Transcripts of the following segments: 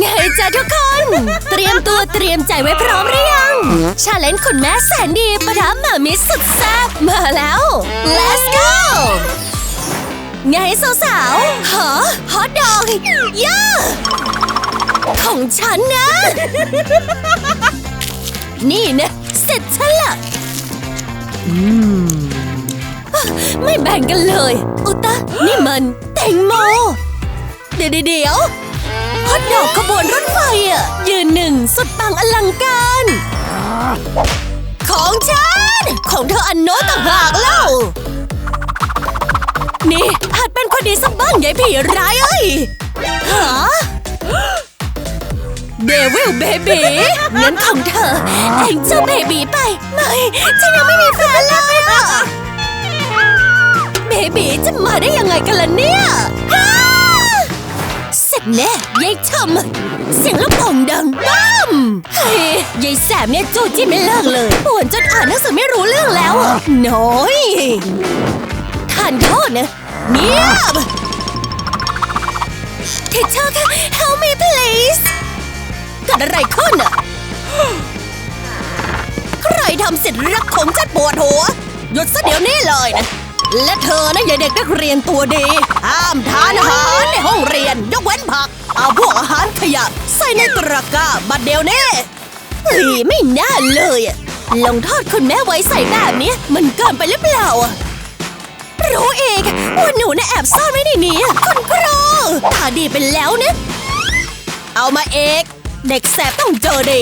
ไงจ้ะทุกคน เตรียมตัวเตรียมใจไว้พร้อมหรือยัง ชาเลนจ์คุณแม่แสนดีประทับหมามิสุดแซ่บมาแล้ว let's go ไงสาวๆฮะฮอตดอกย่าของฉันนะ นี่นะ เสร็จฉันละไม่แบ่งกันเลย อุตะนี่มันแตงโม เดี๋ยวเดี๋ยว ฮอตดอกขบวนรถไฟอะ ยืนหนึ่งสุดปังอลังการ ของฉัน ของเธออันโน้ตต่างหากเล่า นี่หัดเป็นคนดีสักบ้างยายผีร้ายเอ้ยฮะเดวิลเบบีงั้นของเธอเองเจ้าเบบีไป ไม่ ฉันยังไม่มีแฟนเลยอะเบบีจะมาได้ยังไงกันล่ะเนี่ย แน่ยายทำเสียงลูกโป่งดังบ้ามเฮ้ยยายแสบเนี่ยจู้จี้ไม่เลิกเลยป่วนจนอ่านหนังสือไม่รู้เรื่องแล้วอะน้อยทานโทษนะเงียบทิชเชอร์ค่ะ help me please เกิดอะไรขึ้นอะใครทำสิทธิ์รักของฉันปวดหัว หยุดซะเดี๋ยวนี้เลยนะ และเธอนะอย่าเด็กนักเรียนตัวดี ห้ามทานอาหารในห้องเรียน ยกเว้นผัก เอาพวกอาหารขยะใส่ในตะกร้าบัดเดียวนี้เฮ้ยไม่น่าเลยลงโทษคุณแม่ไว้ใส่แบบนี้มันเกินไปหรือเปล่ารู้เองว่าหนูน่ะแอบซ่อนไว้ในนี้คุณครูตาดีไปแล้วเนะเอามาเอก เด็กแสบต้องเจอดี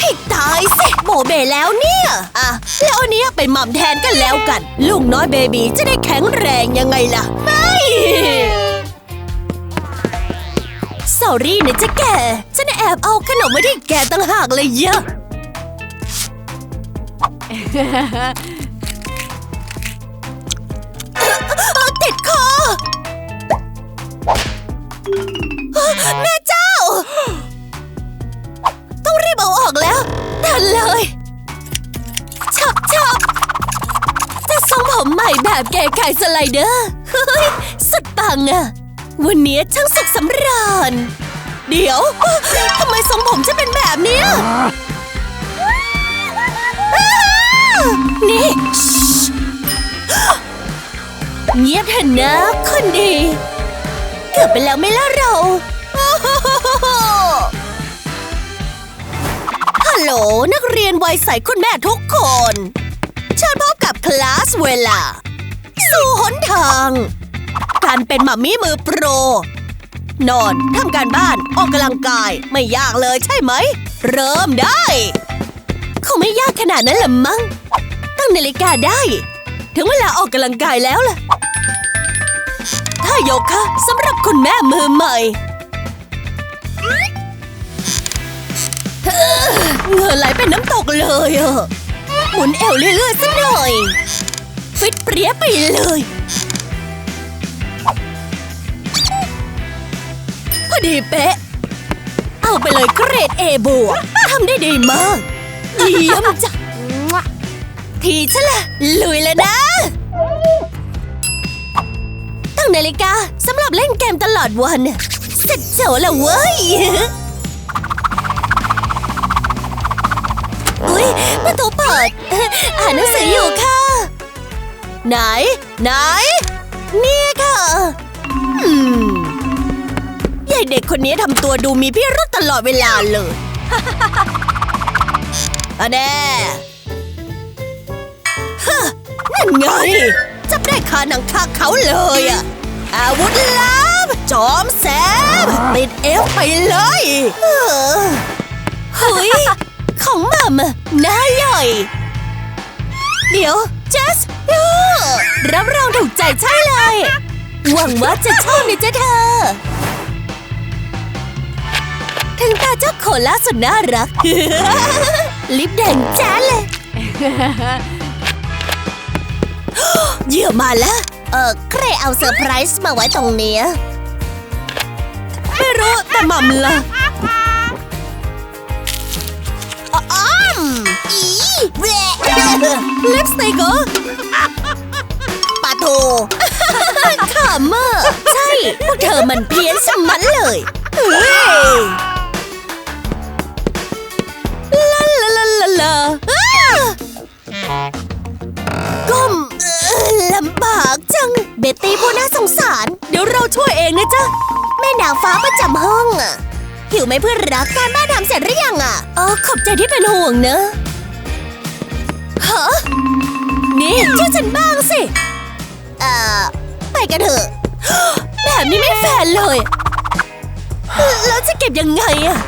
ให้ตายสิโบเบแล้วเนี่ย อะ แล้วอันเนี้ยเป็นหม่ำแทนกันแล้วกัน ลูกน้อยเบบีจะได้แข็งแรงยังไงล่ะ ไม่สอรี่นะจ๊ะแก ฉันแอบเอาขนมไว้ที่แกตั้งหากเลยเยอะ ติดคอแม่ แบบแกไข่สไลเดอร์เฮ้ยสุดปังอะวันนี้ช่างสุขสำราญ เดี๋ยวทำไมทรงผมจะเป็นแบบนี้นี่เงียบเถอะนะคนดี เกือบไปแล้วไม่ล่ะเราฮัลโหลนักเรียนวัยใสคุณแม่ทุกคน เชิญพบกับคลาสเวลา สู่หนทาง การเป็นหมามี่มือโปร นอนทำการบ้านออกกำลังกายไม่ยากเลยใช่ไหม เริ่มได้ คงไม่ยากขนาดนั้นละมั้ง ตั้งนาฬิกาได้ ถึงเวลาออกกำลังกายแล้วล่ะถ้าโยคะสำหรับคุณแม่มือใหม่เหงื่อไหลเป็นน้ำตกเลยอะหมุนเอวเรื่อยๆสักหน่อย เปรี้ยไปเลย พอดีเป๊ะ เอาไปเลยเกรดเอบวกทำได้ดีมาก เยี่ยมจ้ะทีฉันละลุยเลยนะ ตั้งนาฬิกาสำหรับเล่นเกมตลอดวันเสร็จโจแล้วเว้ยอุ้ยประตูเปิด อ่านหนังสืออยู่ค่ะ ไหน ไหน เนี่ยค่ะอืมยายเด็กคนนี้ทำตัวดูมีพิรุธตลอดเวลาเลยอะแน่ฮะนั่นไง จับได้คาหนังคาเขาเลยอะอาวุธลับจอมแซมติดเอฟไปเลยเออเฮ้ย ของมัมน่าใหญ่เดี๋ยว เจส เออรับรองถูกใจใช่เลย หวังว่าจะชอบนะจ๊ะเธอ ถึงตาเจ้าโคล่าสุดน่ารัก ลิปแดงจ๊ดเลยเหยื่อมาแล้ว เออใครเอาเซอร์ไพรส์มาไว้ตรงเนี้ยไม่รู้ แต่หม่ำละอ้อมอีแหว ลิปสติกเหรอไปปะโถขำอะใช่ พวกเธอมันเพี้ยนสมันเลยเฮ้ยลาลาลาลาลาอ้าก้มเอ่อลำบากจัง เบตตี้ผู้น่าสงสาร เดี๋ยวเราช่วยเองนะจ๊ะ แม่นางฟ้าประจำห้องอะหิวไหมเพื่อนรักการบ้านทำเสร็จหรือยังอะอ๋อขอบใจที่เป็นห่วงเนอะ นี่ช่วยฉันบ้างสิ เอ่อ ไปกันเถอะ แบบนี้ไม่แฟร์เลย แล้วจะเก็บยังไงอะ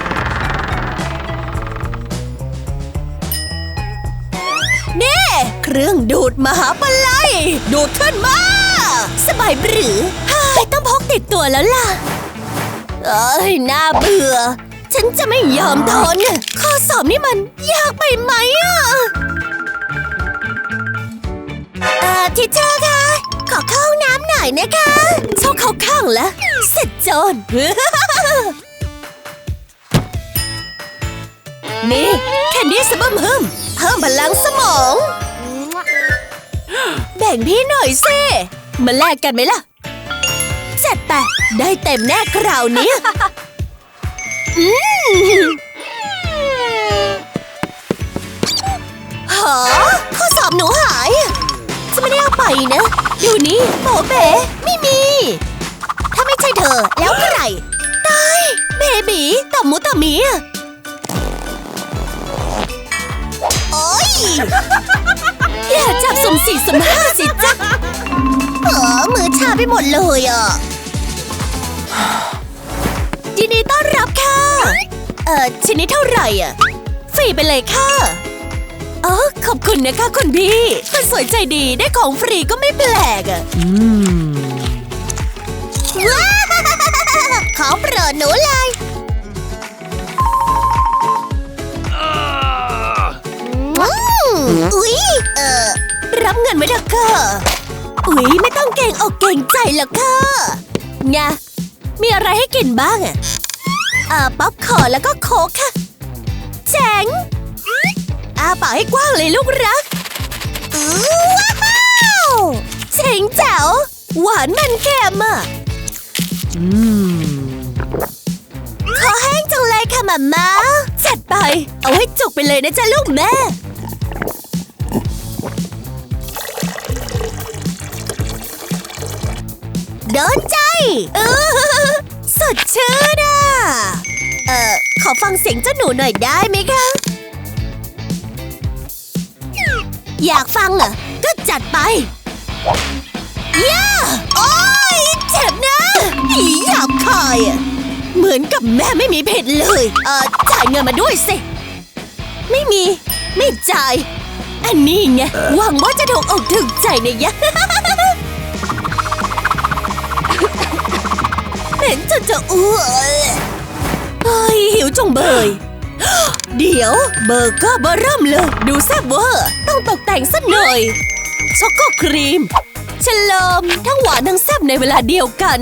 นี่เครื่องดูดมหาปลัยดูดขึ้นมา สบายหรือไม่ต้องพกติดตัวแล้วล่ะ เอ้ย น่าเบื่อ ฉันจะไม่ยอมทนข้อสอบนี่มันยากไปไหมอะ เอ่อทิเชอร์คะขอเข้าห้องน้ำหน่อยนะคะชอบเข้าข้างแล้วเสร็จโจน นี่แคนดี้สะบัมเพิ่มเพิ่มพลังสมอง แบ่งพี่หน่อยสิมาแลกกันไหมล่ะเจัดไปได้เต็มแน่คราวนี้อืมหาข้อสอบหนูหา ไปนะดูนี่โบเบ๋ไม่มี ถ้าไม่ใช่เธอแล้วใครตายเบบีต่อมุต่อมมีอะโอ๊ยอย่าจับสมสี่สมห้าสิจ๊ะเออมือชาไปหมดเลยอะยินดีต้อนรับค่ะ เอ่อชิ้นนี้เท่าไหร่อะฟรีไปเลยค่ะ อ๋อขอบคุณนะคะคุณพี่คุณสวยใจดีได้ของฟรีก็ไม่แปลกอะว้าวของโปรดหนูเลยอืมอุ๊ยเอ่อรับเงินไว้เถอะค่ะอุ๊ยไม่ต้องเก่งอกเก่งใจหรอกค่ะไงมีอะไรให้กินบ้างอะเอ่อป๊อปคอร์นแล้วก็โค้กค่ะแจ๋ง อาปากให้กว้างเลยลูกรักอื้อว้าวเจ๋งแจ๋วหวานมันเค็มอะขอแห้งจังเลยค่ะมาม่าจัดไป เอาให้จุกไปเลยนะจ๊ะลูกแม่ โดนใจเออสดชื่นอะ เอ่อ ขอฟังเสียงเจ้าหนูหน่อยได้ไหมคะ อยากฟังเหรอ ก็จัดไปย่าโอ้ยเจ็บนะอีอยากคายอะเหมือนกับแม่ไม่มีผิดเลย เอ่อจ่ายเงินมาด้วยสิ ไม่มี ไม่จ่าย อันนี้ไง หวังว่าจะถูกอกถูกใจนะยะ เหม็นจนจะอ้วกเฮ้ยหิวจงเบย เดี๋ยวเบอร์เกอร์เบอร์เริ่มเลย ดูแซ่บเวอร์ต้องตกแต่งสักหน่อย ช็อกโกครีมฉลมทั้งหวานทั้งแซ่บในเวลาเดียวกัน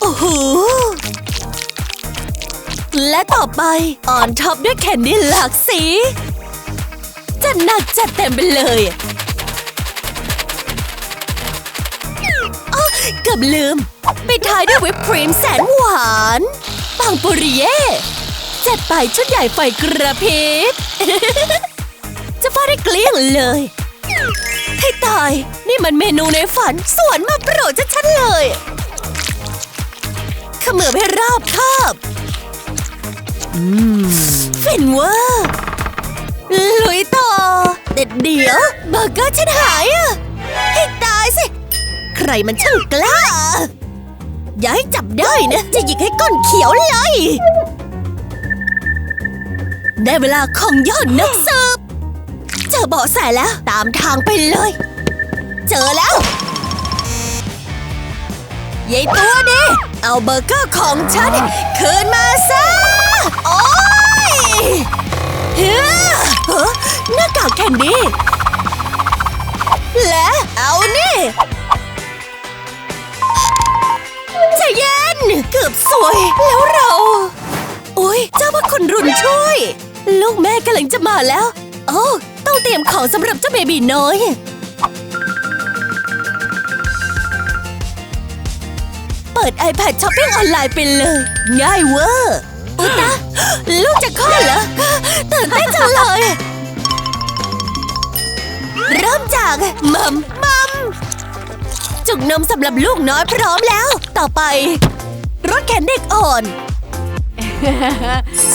โอ้โหและต่อไปออนท็อปด้วยแคนดี้หลากสี จัดหนักจัดเต็มไปเลย เกือบลืมไปท้ายด้วยวิปครีมแสนหวานปังปุริเย่จัดไปชุดใหญ่ไฟกระพริบจะฟาดให้เกลี้ยงเลยให้ตาย นี่มันเมนูในฝันสวนมาโปรดชัดเลยขมือให้ราบคาบฟินเวอร์ลุยต่อ เด็ดเดี๋ยวเบอร์เกอร์ฉันหายอะให้ตายสิ ใครมันช่างกล้า อย่าให้จับได้นะ จะหยิกให้ก้นเขียวเลย ได้เวลาของยอดนักสืบ เจอเบาะแสแล้ว ตามทางไปเลย เจอแล้วยายตัวนี้เอาเบอร์เกอร์ของฉัน คืนมาซะ โอ๊ยเฮ้อเฮ้อหน้ากากแคนดี้และเอานี่ ใจเย็น เกือบสวยแล้วเรา โอ้ยเจ้าพระคุณรุนช่วย ลูกแม่กำลังจะมาแล้ว โอ้ต้องเตรียมของสำหรับเจ้าเบบีน้อยเปิด iPad ช้อปปิ้งออนไลน์ไปเลย ง่ายเวอร์อุตะลูกจะคลอดเหรอตื่นเต้นจังเลย เริ่มจากมัมมัมจุกนมสำหรับลูกน้อยพร้อมแล้ว ต่อไป รถแขนเด็กอ่อน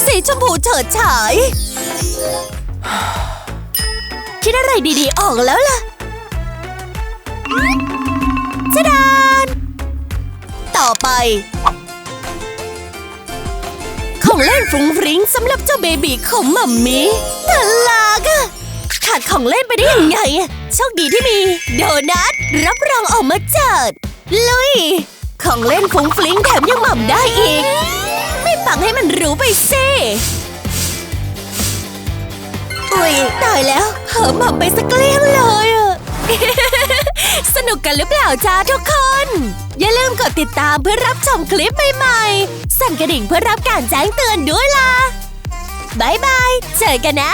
สีชมพูเฉิดฉาย คิดอะไรดีๆออกแล้วล่ะจะดาน ต่อไป ของเล่นฟรุ้งฟริ้งสำหรับเจ้าเบบีของมัมมี่น่ากะขาดของเล่นไปได้ยังไงโชคดีที่มี โดนัทรับรองออกมาจัดลุย ของเล่นฟุ้งฟริ้งแถมยังหม่ำได้อีก ไม่ปังให้มันรู้ไปสิอุ้ยตายแล้วเหอหม่ำไปสักเกลี้ยงเลยอะสนุกกันหรือเปล่าจ้าทุกคน อย่าลืมกดติดตามเพื่อรับชมคลิปใหม่ๆ สั่นกระดิ่งเพื่อรับการแจ้งเตือนด้วยล่ะบายบาย เจอกันนะ